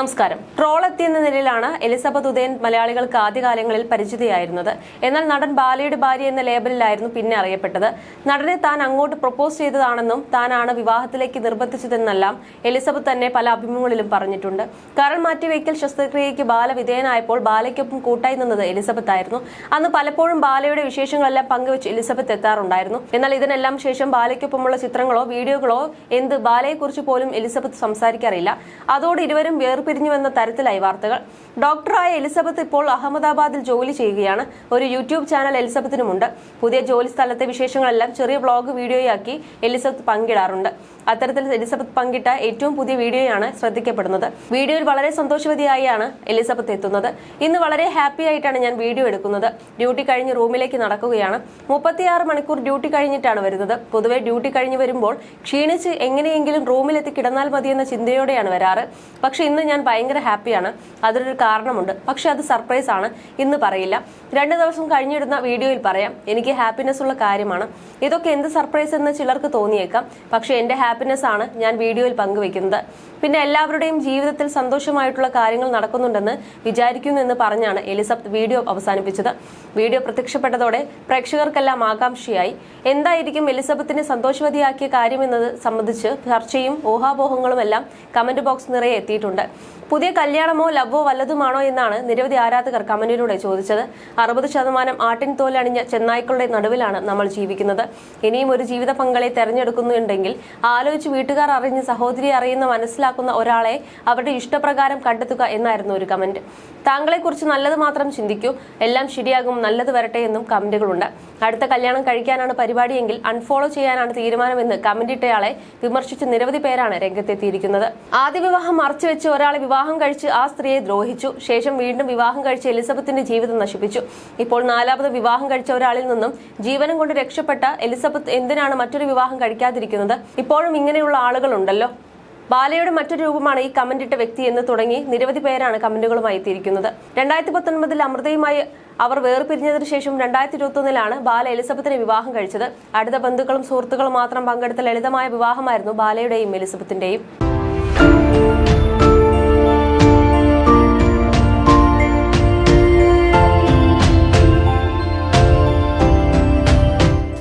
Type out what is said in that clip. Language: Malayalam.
നമസ്കാരം. ട്രോൾ എത്തിയെന്ന നിലയിലാണ് എലിസബത്ത് ഉദയൻ മലയാളികൾക്ക് ആദ്യകാലങ്ങളിൽ പരിചിതയായിരുന്നത്. എന്നാൽ നടൻ ബാലയുടെ ഭാര്യ എന്ന ലേബലിലായിരുന്നു പിന്നെ അറിയപ്പെട്ടത്. നടനെ താൻ അങ്ങോട്ട് പ്രപ്പോസ് ചെയ്തതാണെന്നും താനാണ് വിവാഹത്തിലേക്ക് നിർബന്ധിച്ചതെന്നെല്ലാം എലിസബത്ത് തന്നെ പല അഭിമുഖങ്ങളിലും പറഞ്ഞിട്ടുണ്ട്. കരൾ മാറ്റിവെക്കൽ ശസ്ത്രക്രിയയ്ക്ക് ബാല വിധേയനായപ്പോൾ ബാലയ്ക്കൊപ്പം കൂട്ടായി നിന്നത് എലിസബത്ത് ആയിരുന്നു. അന്ന് പലപ്പോഴും ബാലയുടെ വിശേഷങ്ങളെല്ലാം പങ്കുവെച്ച് എലിസബത്ത് എത്താറുണ്ടായിരുന്നു. എന്നാൽ ഇതിനെല്ലാം ശേഷം ബാലയ്ക്കൊപ്പമുള്ള ചിത്രങ്ങളോ വീഡിയോകളോ എന്ത് ബാലയെക്കുറിച്ച് പോലും എലിസബത്ത് സംസാരിക്കാറില്ല. അതോടെ ഇരുവരും വേർപിരിഞ്ഞുവെന്ന തരത്തിലായി വാർത്തകൾ. ഡോക്ടറായ എലിസബത്ത് ഇപ്പോൾ അഹമ്മദാബാദിൽ ജോലി ചെയ്യുകയാണ്. ഒരു യൂട്യൂബ് ചാനൽ എലിസബത്തിനുമുണ്ട്. പുതിയ ജോലി സ്ഥലത്തെ വിശേഷങ്ങളെല്ലാം ചെറിയ വ്ളോഗ് വീഡിയോയാക്കി എലിസബത്ത് പങ്കിടാറുണ്ട്. അത്തരത്തിൽ എലിസബത്ത് പങ്കിട്ട ഏറ്റവും പുതിയ വീഡിയോയാണ് ശ്രദ്ധിക്കപ്പെടുന്നത്. വീഡിയോയിൽ വളരെ സന്തോഷവതിയായാണ് എലിസബത്ത് എത്തുന്നത്. ഇന്ന് വളരെ ഹാപ്പി ആയിട്ടാണ് ഞാൻ വീഡിയോ എടുക്കുന്നത്. ഡ്യൂട്ടി കഴിഞ്ഞ് റൂമിലേക്ക് നടക്കുകയാണ്. മുപ്പത്തിയാറ് മണിക്കൂർ ഡ്യൂട്ടി കഴിഞ്ഞിട്ടാണ് വരുന്നത്. പൊതുവെ ഡ്യൂട്ടി കഴിഞ്ഞ് വരുമ്പോൾ ക്ഷീണിച്ച് എങ്ങനെയെങ്കിലും റൂമിലെത്തി കിടന്നാൽ മതിയെന്ന ചിന്തയോടെയാണ് വരാറ്. പക്ഷെ ഇന്ന് ഞാൻ ഭയങ്കര ഹാപ്പിയാണ്. അതിനൊരു കാരണമുണ്ട്. പക്ഷെ അത് സർപ്രൈസ് ആണ് ഇന്ന് പറയില്ല. രണ്ട് ദിവസം കഴിഞ്ഞിടുന്ന വീഡിയോയിൽ പറയാം എനിക്ക് ഹാപ്പിനെസ് ഉള്ള കാര്യമാണ്. ഇതൊക്കെ എന്ത് സർപ്രൈസ് എന്ന് ചിലർക്ക് തോന്നിയേക്കാം പക്ഷെ എന്റെ ഹാപ്പിനെസ് ആണ് ഞാൻ വീഡിയോയിൽ പങ്കുവെക്കുന്നത്. പിന്നെ എല്ലാവരുടെയും ജീവിതത്തിൽ സന്തോഷമായിട്ടുള്ള കാര്യങ്ങൾ നടക്കുന്നുണ്ടെന്ന് വിചാരിക്കുന്നു എന്ന് പറഞ്ഞാണ് എലിസബത്ത് വീഡിയോ അവസാനിപ്പിച്ചത്. വീഡിയോ പ്രത്യക്ഷപ്പെട്ടതോടെ പ്രേക്ഷകർക്കെല്ലാം ആകാംക്ഷയായി. എന്തായിരിക്കും എലിസബത്തിനെ സന്തോഷവതിയാക്കിയ കാര്യമെന്നത് സംബന്ധിച്ച് ചർച്ചയും ഊഹാപോഹങ്ങളും എല്ലാം കമന്റ് ബോക്സ് നിറയെ എത്തിയിട്ടുണ്ട്. പുതിയ കല്യാണമോ ലവോ വല്ലതുമാണോ എന്നാണ് നിരവധി ആരാധകർ കമന്റിലൂടെ ചോദിച്ചത്. അറുപത് ശതമാനം ആട്ടിൻ തോലണിഞ്ഞ ചെന്നായ്ക്കളുടെ നടുവിലാണ് നമ്മൾ ജീവിക്കുന്നത്. ഇനിയും ഒരു ജീവിത പങ്കാളിയെ തെരഞ്ഞെടുക്കുന്നുണ്ടെങ്കിൽ ആലോചിച്ച് വീട്ടുകാർ അറിഞ്ഞ് സഹോദരി അറിയുന്ന മനസ്സിലാക്കുന്ന ഒരാളെ അവരുടെ ഇഷ്ടപ്രകാരം കണ്ടെത്തുക എന്നായിരുന്നു ഒരു കമന്റ്. താങ്കളെ കുറിച്ച് നല്ലത് മാത്രം ചിന്തിക്കൂ. എല്ലാം ശരിയാകും നല്ലത് വരട്ടെ എന്നും കമന്റുകളുണ്ട്. അടുത്ത കല്യാണം കഴിക്കാനാണ് പരിപാടിയെങ്കിൽ അൺഫോളോ ചെയ്യാനാണ് തീരുമാനമെന്ന് കമന്റിട്ടയാളെ വിമർശിച്ച് നിരവധി പേരാണ് രംഗത്തെത്തിയിരിക്കുന്നത്. ആദ്യ വിവാഹം മറച്ചുവെച്ച് ഒരാളെ വിവാഹം കഴിച്ച് ആ സ്ത്രീയെ ദ്രോഹിച്ചു. ശേഷം വീണ്ടും വിവാഹം കഴിച്ച എലിസബത്തിന്റെ ജീവിതം നശിപ്പിച്ചു. ഇപ്പോൾ നാലാമത് വിവാഹം കഴിച്ച ഒരാളിൽ നിന്നും ജീവനം കൊണ്ട് രക്ഷപ്പെട്ട എലിസബത്ത് എന്തിനാണ് മറ്റൊരു വിവാഹം കഴിക്കാതിരിക്കുന്നത്? ഇപ്പോഴും ഇങ്ങനെയുള്ള ആളുകളുണ്ടല്ലോ. ബാലയുടെ മറ്റൊരു രൂപമാണ് ഈ കമന്റ് ഇട്ട വ്യക്തി എന്ന് തുടങ്ങി നിരവധി പേരാണ് കമന്റുകളുമായി എത്തിയിരിക്കുന്നത്. രണ്ടായിരത്തി പത്തൊൻപതിൽ അമൃതയുമായി അവർ വേർപിരിഞ്ഞതിന് ശേഷം രണ്ടായിരത്തി ഇരുപത്തി ഒന്നിലാണ് ബാല എലിസബത്തിനെ വിവാഹം കഴിച്ചത്. അടുത്ത ബന്ധുക്കളും സുഹൃത്തുക്കളും മാത്രം പങ്കെടുത്ത ലളിതമായ വിവാഹമായിരുന്നു ബാലയുടെയും എലിസബത്തിന്റെയും.